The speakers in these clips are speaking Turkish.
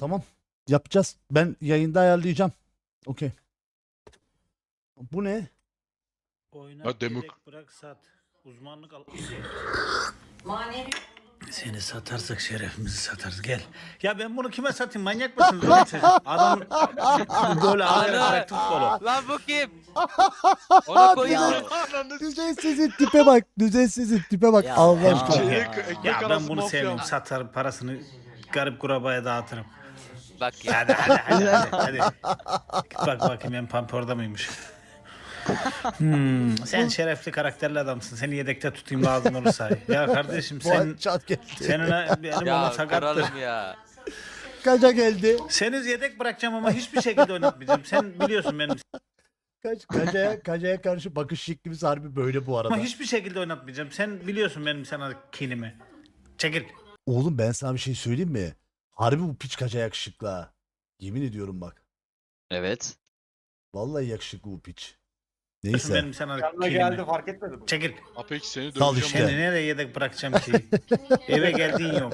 Tamam. Yapacağız. Ben yayında ayarlayacağım. Okey. Bu ne? Oyna, Ha, demok- yedek bırak sat. Uzmanlık al. Manevi Seni satarsak şerefimizi satarız gel. Ya ben bunu kime satayım manyak mısınız oğlum siz? Adam böyle bıraktı futbolu. Lan bu kim? Onu koyuyorum. Düzensizin tipe bak. Düzensizin tipe bak. Ya, Allah ya. aşkına. Ya, ekmek ya ben arası bunu mafya. sevmiyorum satarım parasını garip kurabaya dağıtırım. Bak ya. Hadi hadi hadi hadi. hadi. Git bak bakayım ben pamporda mıymış. Hmm, sen şerefli karakterli adamsın. Seni yedekte tutayım lazım olursa. Ya kardeşim Bu sen çat geldi. senin benim ona Ya sakattır. ya. Kaça geldi? Seni yedek bırakacağım ama hiçbir şekilde oynatmayacağım. Sen biliyorsun benim Kaç, kacaya, kacaya karşı bakış şeklimiz harbi böyle bu arada. ama hiçbir şekilde oynatmayacağım. Sen biliyorsun benim sana kinimi. Çekil. Oğlum ben sana bir şey söyleyeyim mi? Harbi bu piç kaca yakışıklı ha. Yemin ediyorum bak. Evet. Vallahi yakışıklı bu piç. Neyse. benim sana Yanına geldi fark etmedim. Çekil. Apex seni Sal döveceğim. işte. Seni nereye yedek bırakacağım ki? Eve geldiğin yok.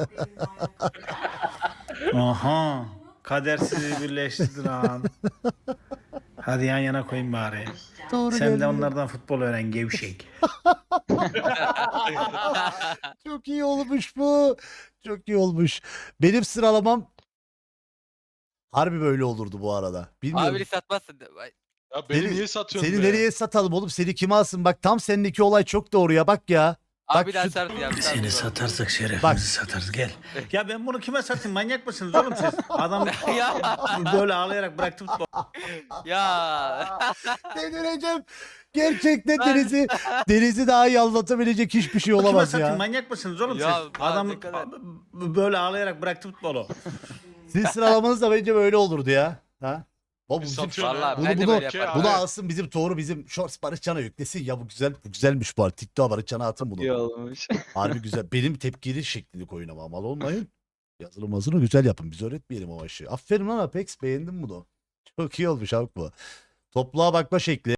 Aha. Kader sizi birleştirdi lan. Hadi yan yana koyayım bari. Doğru Sen geldi. de onlardan futbol öğren gevşek. Çok iyi olmuş bu. Çok iyi olmuş. Benim sıralamam harbi böyle olurdu bu arada. Bilmiyorum. Abi satmazsın. Ya beni Seni- niye satıyorsun Seni be? nereye satalım oğlum? Seni kime alsın? Bak tam seninki olay çok doğru ya. Bak ya. Abi daha şu- sert ya. Seni satarsak şerefimizi Bak. satarız gel. Ya ben bunu kime satayım manyak mısınız oğlum siz? Adam ya. böyle ağlayarak bıraktı futbol. Ya. Delireceğim. Gerçekten Deniz'i Deniz'i daha iyi anlatabilecek hiçbir şey Kime olamaz satayım ya. manyak mısınız oğlum Ya, siz? Adam ne kadar- böyle ağlayarak bıraktı futbolu. Sizin sıralamanız da bence böyle olurdu ya. Ha? Bu Biz bizim Vallahi. Bunu- de bunu- böyle yaparım. bunu alsın bizim Toru bizim Shorts Barışcan'a yüklesin ya bu güzel bu güzelmiş bu arada. TikTok'a Barışcan'a atın bunu. olmuş. Harbi güzel. Benim tepkili şeklini koyun ama mal olmayın. Yazılım hazırını güzel yapın. Biz öğretmeyelim o işi. Aferin lan Apex beğendim bunu. Çok iyi olmuş abi bu. Topluğa bakma şekli.